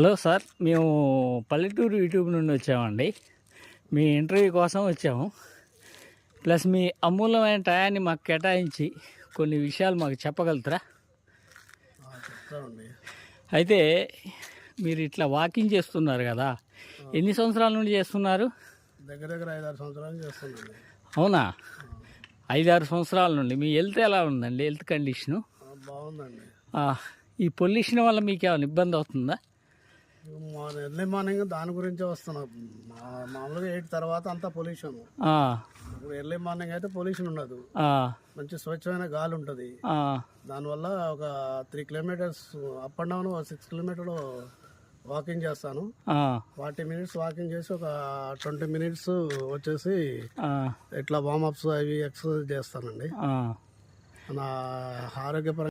Hello sir మేము పల్లెటూరు YouTube నుండి వచ్చామండి. మీ ఇంటర్వ్యూ కోసం వచ్చాము. ప్లస్ మీ అమూల్యమైన టయాన్ని మాకు కేటాయించి కొన్ని విషయాలు మాకు చెప్పగలుగుతారా? అయితే మీరు ఇట్లా వాకింగ్ చేస్తున్నారు కదా ఎన్ని సంవత్సరాల నుండి చేస్తున్నారు? దగ్గర దగ్గర ఐదారు సంవత్సరాలు చేస్తుందండి అవునా? ఐదారు సంవత్సరాల నుండి. మీ హెల్త్ ఎలా ఉందండి? Health condition? బాగుందండి. ఈ పొల్యూషన్ వల్ల మీకు ఏమైనా ఇబ్బంది అవుతుందా? ఎర్లీ మార్నింగ్ దాని గురించే వస్తున్నాం. మా మామూలుగా ఎయిట్ తర్వాత అంతా పొల్యూషన్. ఇప్పుడు ఎర్లీ మార్నింగ్ అయితే పొల్యూషన్ ఉండదు. మంచి స్వచ్ఛమైన గాలి ఉంటుంది. దానివల్ల ఒక three kilometers up and down six kilometer walking చేస్తాను. ఫార్టీ మినిట్స్ వాకింగ్ చేసి ఒక ట్వంటీ మినిట్స్ వచ్చేసి ఇట్లా వామప్స్ అవి ఎక్సర్సైజ్ చేస్తానండి. నా ఆరోగ్యపరంగా